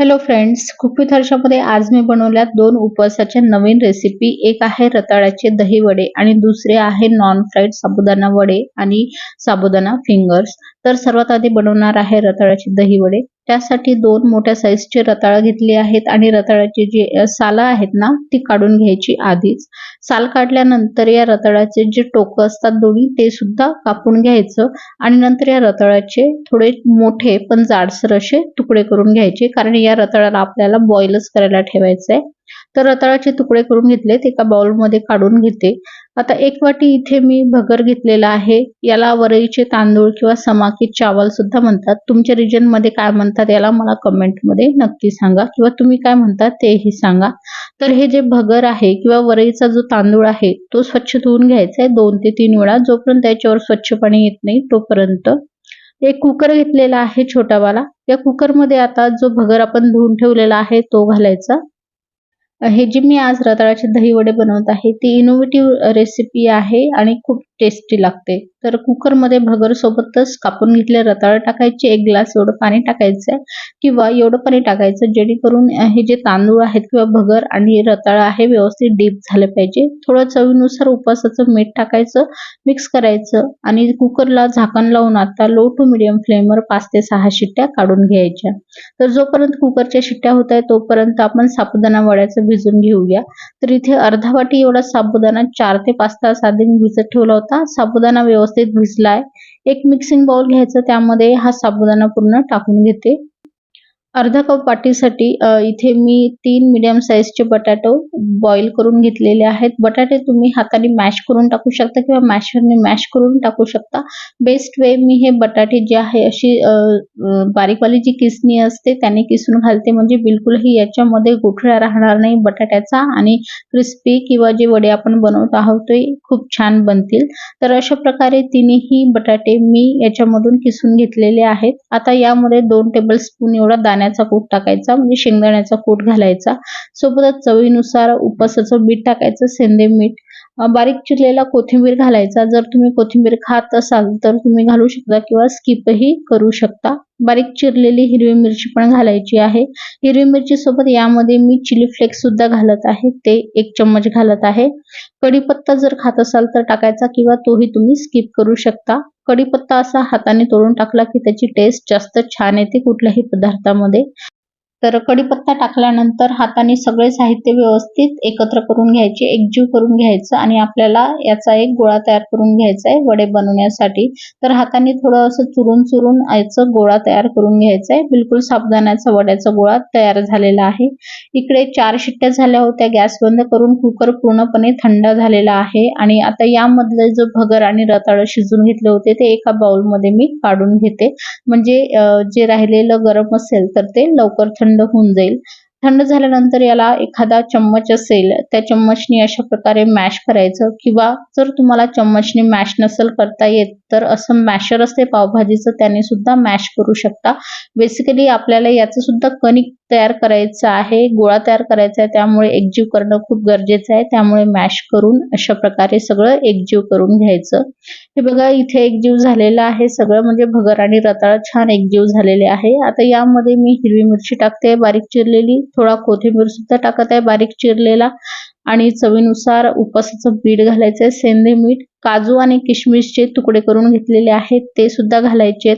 Hello friends कुकविथ थर्शामध्ये आज मी बनवल्या दोन उपवासाच्या नवीन रेसिपी एक आहे रताळ्याचे दही वडे आणि दुसरे आहे नॉन फ्राईड साबुदाणा वडे आणि साबुदाणा फिंगर्स तर सर्वात आधी बनवणार आहे रताळ्याचे दही वडे. त्यासाठी दोन मोठ्या साईजचे रताळ घेतले आहेत आणि रताळाची जी सालं आहेत ना ती काढून घ्यायची आधीच. साल काढल्यानंतर या रताळाचे जे टोकं असतात दोन्ही ते सुद्धा कापून घ्यायचं आणि नंतर या रताळाचे थोडे मोठे पण जाडसर असे तुकडे करून घ्यायचे कारण या रताळाला आपल्याला बॉईलच करायला ठेवायचं आहे तर रताळाचे तुकडे करून घेतले ते एका बाउलमध्ये काढून घेते. आता एक वाटी इथे मी भगर घेतलेला आहे. याला वरईचे तांदूळ किंवा समाकी चावल सुद्धा म्हणतात. तुमच्या रिजनमध्ये काय म्हणतात याला मला कमेंटमध्ये नक्की सांगा. किंवा तुम्ही काय म्हणतात तेही सांगा. तर हे जे भगर आहे किंवा वरईचा जो तांदूळ आहे तो स्वच्छ धुवून घ्यायचा आहे दोन ते तीन वेळा. जोपर्यंत त्याच्यावर स्वच्छ पाणी येत नाही तोपर्यंत. एक कुकर घेतलेला आहे छोटावाला. या कुकरमध्ये आता जो भगर आपण धुवून ठेवलेला आहे तो घालायचा. हे जी मी आज रताळ्याचे दही वडे बनवत आहे ती इनोव्हेटिव्ह रेसिपी आहे आणि खूप टेस्टी लागते. तर कुकरमध्ये भगर सोबतच कापून घेतले रताळ टाकायचे एक ग्लास एवढं पाणी टाकायचं किंवा एवढं पाणी टाकायचं जेणेकरून हे जे तांदूळ आहेत किंवा भगर आणि रताळ आहे व्यवस्थित डीप झाले पाहिजे. थोडं चवीनुसार उपासाचं मीठ टाकायचं मिक्स करायचं आणि कुकरला झाकण लावून आता लो टू मिडियम फ्लेमवर पाच ते सहा शिट्ट्या काढून घ्यायच्या. तर जोपर्यंत कुकरच्या शिट्ट्या होत आहे तोपर्यंत आपण साबुदाणा वड्याचं भिजून घेऊया. तर इथे अर्धा वाटी एवढा साबुदाणा चार ते पाच तास आधी भिजत ठेवला होता. साबुदाणा व्यवस्थित भिजलाय. एक मिक्सिंग बाउल घ्यायचं त्यामध्ये हा साबुदाणा पूर्ण टाकून घेते. अर्धा कप वाटीसाठी इथे मी तीन मिडियम साईजचे बटाटो बॉईल करून घेतलेले आहेत. बटाटे तुम्ही हाताने मॅश करून टाकू शकता किंवा मॅशरने मॅश करून टाकू शकता. बेस्ट वे मी हे बटाटे जे आहे अशी बारीकवाली जी किसणी असते त्याने किसून घालते. म्हणजे बिलकुलही याच्यामध्ये गुठळ्या राहणार नाही बटाट्याचा आणि क्रिस्पी किंवा जे वडे आपण बनवत आहोत ते खूप छान बनतील. तर अशा प्रकारे तिन्ही बटाटे मी याच्यामधून किसून घेतलेले आहेत. आता यामध्ये दोन टेबल स्पून एवढा दाणे दाण्याचा कूट टाकायचा म्हणजे शेंगदाण्याचा कूट घालायचा. सोबतच चवीनुसार उपासाचं मीठ टाकायचं सेंदे मीठ. बारीक चिरलेला कोथिंबीर घालायचा. जर तुम्ही कोथिंबीर खात असाल तर तुम्ही घालू शकता किंवा स्किपही करू शकता. बारीक चिरलेली हिरवी मिरची पण घालायची आहे. हिरवी मिरची सोबत यामध्ये मी चिली फ्लेक्स सुद्धा घालत आहे. ते एक चम्मच घालत आहे. कढीपत्ता जर खात असाल तर टाकायचा किंवा तोही तुम्ही स्किप करू शकता. कढीपत्ता असा हाताने तोडून टाकला की त्याची टेस्ट जास्त छान येते कुठल्याही पदार्थामध्ये. तर कढीपत्ता टाकल्यानंतर हाताने सगळे साहित्य व्यवस्थित एकत्र करून घ्यायचे एकजीव करून घ्यायचं आणि आपल्याला याचा एक गोळा तयार करून घ्यायचा आहे वडे बनवण्यासाठी. तर हाताने थोडं असं चुरून चुरून याचं गोळा तयार करून घ्यायचा आहे. बिलकुल साबदाण्याचा वड्याचा गोळा तयार झालेला आहे. इकडे चार शिट्ट्या झाल्या होत्या गॅस बंद करून कुकर पूर्णपणे थंड झालेला आहे आणि आता यामधले जो भगर आणि रताळ शिजून घेतले होते ते एका बाउलमध्ये मी काढून घेते. म्हणजे जे राहिलेलं गरम असेल तर ते लवकर थंड थंड होऊन जाईल. थंड झाल्यानंतर याला एखादा चम्मच असेल त्या चम्मचने अशा प्रकारे मॅश करायचं किंवा जर तुम्हाला चम्मचने मॅश नसेल करता येत तर असं मॅशर असते पावभाजीचं त्याने सुद्धा मॅश करू शकता. बेसिकली आपल्याला याचं सुद्धा कणिक तयार करायचं आहे गोळा तयार करायचा आहे त्यामुळे एकजीव करणं खूप गरजेचं आहे. त्यामुळे मॅश करून अशा प्रकारे सगळं एकजीव करून घ्यायचं. हे बघा इथे एकजीव झालेलं आहे सगळं म्हणजे भगर आणि रताळ छान एकजीव झालेले आहे. आता यामध्ये मी हिरवी मिरची टाकते बारीक चिरलेली. थोडा कोथिंबीर सुद्धा टाकत आहे बारीक चिरलेला. आणि चवीनुसार उपासाचं पीठ घालायचं आहे सेंधे मीठ काजू आणि किशमिशचे तुकडे करून घेतलेले आहेत ते सुद्धा घालायचे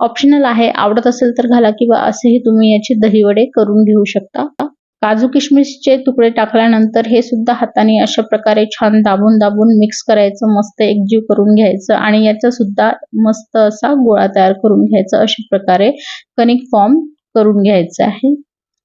ऑप्शनल आहे आवडत असेल तर घाला किंवा असेही तुम्ही याचे दहीवडे करून घेऊ शकता. काजू किशमिशचे तुकडे टाकल्यानंतर हे सुद्धा हाताने अशा प्रकारे छान दाबून दाबून मिक्स करायचं मस्त एकजीव करून घ्यायचं आणि याचा सुद्धा मस्त असा गोळा तयार करून घ्यायचा अशा प्रकारे कणिक फॉर्म करून घ्यायचं आहे.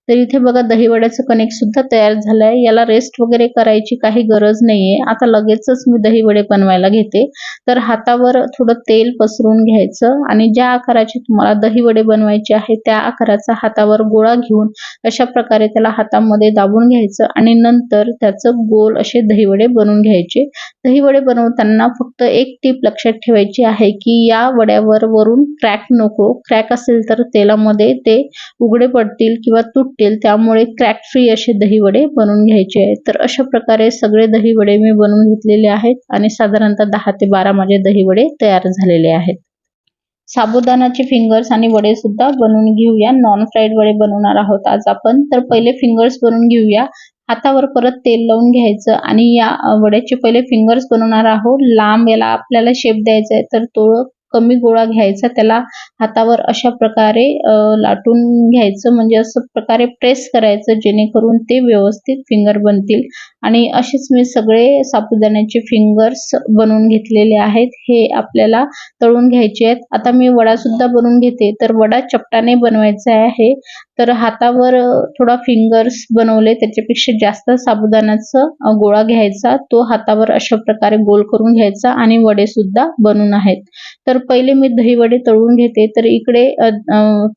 तर इथे बघा दहीवड्याचं कणिक सुद्धा तयार झालंय. याला रेस्ट वगैरे करायची काही गरज नाहीये. आता लगेचच मी दहीवडे बनवायला घेते. तर हातावर थोडं तेल पसरून घ्यायचं आणि ज्या आकाराचे तुम्हाला दहीवडे बनवायचे आहे त्या आकाराचा हातावर गोळा घेऊन अशा प्रकारे त्याला हातामध्ये दाबून घ्यायचं आणि नंतर त्याचं गोल असे दहीवडे बनवून घ्यायचे. दहीवडे बनवताना फक्त एक टीप लक्षात ठेवायची आहे की या वड्यावर वरून क्रॅक नको. क्रॅक असेल तर तेलामध्ये ते उघडे पडतील किंवा तुट त्यामुळे क्रॅक फ्री असे दही वडे बनवून घ्यायचे आहेत. तर अशा प्रकारे सगळे दही वडे मी बनवून घेतलेले आहेत आणि साधारणतः दहा ते बारा माझे दही वडे तयार झालेले आहेत. साबुदाणाचे फिंगर्स आणि वडे सुद्धा बनवून घेऊया. नॉन फ्राईड वडे बनवणार आहोत आज आपण. तर पहिले फिंगर्स बनवून घेऊया. हातावर परत तेल लावून घ्यायचं आणि या वड्याचे पहिले फिंगर्स बनवणार आहोत. लांब याला आपल्याला शेप द्यायचा आहे तर तो कमी गोळा घ्यायचा त्याला हातावर अशा प्रकारे लाटून घ्यायचं. म्हणजे असं प्रकारे प्रेस करायचं जेणेकरून ते व्यवस्थित फिंगर बनतील. आणि असेच मी सगळे साबुदाण्याचे फिंगर्स बनवून घेतलेले आहेत. हे आपल्याला तळून घ्यायचे आहेत. आता मी वडा सुद्धा बनवून घेते. तर वडा चपटाने बनवायचा आहे. तर हातावर थोडा फिंगर्स बनवले त्याच्यापेक्षा जास्त साबुदाण्याचा गोळा घ्यायचा. तो हातावर अशा प्रकारे गोल करून घ्यायचा. आणि वडे सुद्धा बनवून आहेत. तर पहिले मी दही वडे तळून घेते. तर इकडे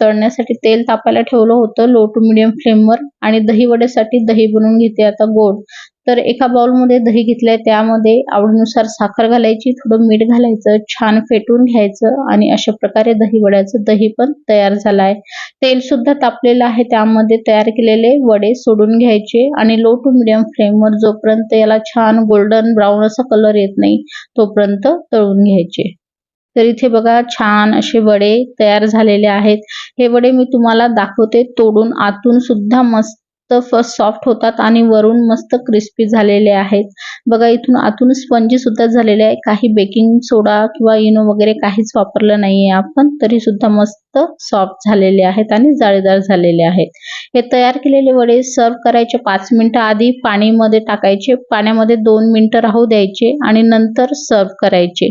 तळण्यासाठी तेल तापायला ठेवलं होतं लो टू मिडियम फ्लेमवर आणि दही वड्यासाठी दही बनवून घेते आता गोड. तर एका बाउलमध्ये दही घेतलंय त्यामध्ये आवडीनुसार साखर घालायची थोडं मीठ घालायचं छान फेटून घ्यायचं आणि अशा प्रकारे दही वड्याचं दही पण तयार झालं आहे तेल सुद्धा तापलेलं आहे त्यामध्ये तयार केलेले वडे सोडून घ्यायचे आणि लो टू मिडियम फ्लेमवर जोपर्यंत याला छान गोल्डन ब्राऊन असा कलर येत नाही तोपर्यंत तळून घ्यायचे. तर इथे बघा छान असे वडे तयार झालेले आहेत. हे वडे मी तुम्हाला दाखवते. तोडून आतून सुद्धा मस्त सॉफ्ट होतात आणि वरून मस्त क्रिस्पी झालेले आहेत. बघा इथून आतून स्पंजी सुद्धा झालेले आहे. काही बेकिंग सोडा किंवा इनो वगैरे काहीच वापरलं नाहीये आपण. तरी सुद्धा मस्त सॉफ्ट झालेले आहेत आणि जाळीदार झालेले आहेत. हे तयार केलेले वडे सर्व करायचे पाच मिनिटं आधी पाणीमध्ये टाकायचे. पाण्यामध्ये दोन मिनिटं राहू द्यायचे आणि नंतर सर्व करायचे.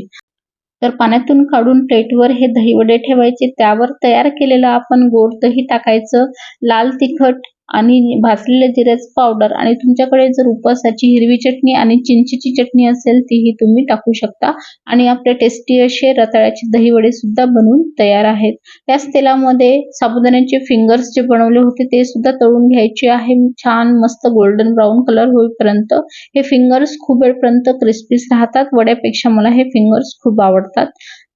तर पाण्यातून काढून प्लेटवर हे दहीवडे ठेवायचे. त्यावर तयार केलेलं आपण गोड दही टाकायचं. लाल तिखट आणि भासलेले जिऱ्याचं पावडर आणि तुमच्याकडे जर उपवासाची हिरवी चटणी आणि चिंचेची चटणी असेल तीही तुम्ही टाकू शकता. आणि आपले टेस्टी असे रताळ्याचे दही वडे सुद्धा बनवून तयार आहेत. त्याच तेलामध्ये साबुदाण्याचे फिंगर्स जे बनवले होते ते सुद्धा तळून घ्यायचे आहे. छान मस्त गोल्डन ब्राऊन कलर होईपर्यंत. हे फिंगर्स खूप वेळपर्यंत क्रिस्पीस राहतात. वड्यापेक्षा मला हे फिंगर्स खूप आवडतात.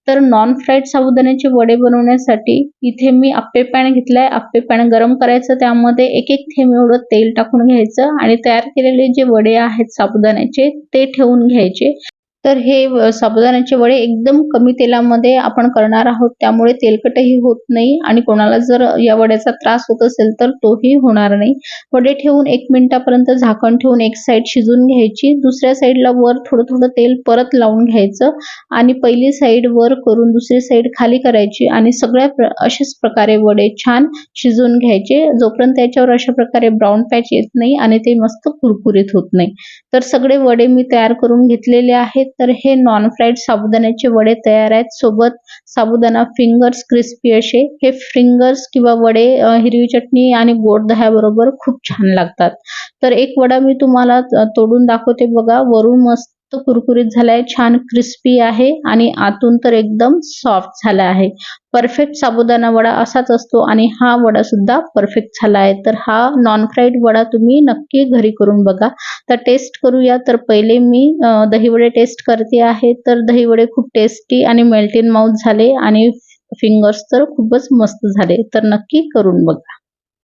तर नॉन फ्राईड साबुदाण्याचे वडे बनवण्यासाठी इथे मी आप्पे पॅन घेतलाय. आप्पे पॅन गरम करायचं त्यामध्ये एक एक थेंब एवढं तेल टाकून घ्यायचं आणि तयार केलेले जे वडे आहेत साबुदाण्याचे ते ठेवून घ्यायचे. तर हे साबुदाण्याचे वडे एकदम कमी तेलामध्ये आपण करणार आहोत. त्यामुळे तेलकटही होत नाही आणि कोणाला जर या वड्याचा त्रास होत असेल तर तोही होणार नाही. वडे ठेवून एक मिनिटापर्यंत झाकण ठेवून एक साईड शिजून घ्यायची. दुसऱ्या साईडला वर थोडं थोडं तेल परत लावून घ्यायचं आणि पहिली साईड वर करून दुसरी साईड खाली करायची आणि सगळ्या प्र अशाच प्रकारे वडे छान शिजवून घ्यायचे. जोपर्यंत त्याच्यावर अशा प्रकारे ब्राऊन पॅच येत नाही आणि ते मस्त कुरकुरीत होत नाही. तर सगळे वडे मी तयार करून घेतलेले आहेत. तर हे नॉन फ्राईड साबुदाण्याचे वडे तयार आहेत. सोबत साबुदाणा फिंगर्स क्रिस्पी असे. हे फिंगर्स किंवा वडे हिरवी चटणी आणि गोड दह्याबरोबर खूप छान लागतात. तर एक वडा मी तुम्हाला तोडून दाखवते बघा. वरून मस्त कुरकुरीत झालाय छान क्रिस्पी आहे आणि आतून तर एकदम सॉफ्ट झाला आहे. परफेक्ट साबुदाणा वडा असाच असतो आणि हा वडा सुद्धा परफेक्ट झाला आहे. तर हा नॉन फ्राईड वडा तुम्ही नक्की घरी करून बघा. तर टेस्ट करूया. तर पहिले मी दहीवडे टेस्ट करते आहे. तर दहीवडे खूप टेस्टी आणि मेल्ट इन माउथ झाले आणि फिंगर्स तर खूपच मस्त झाले. तर नक्की करून बघा.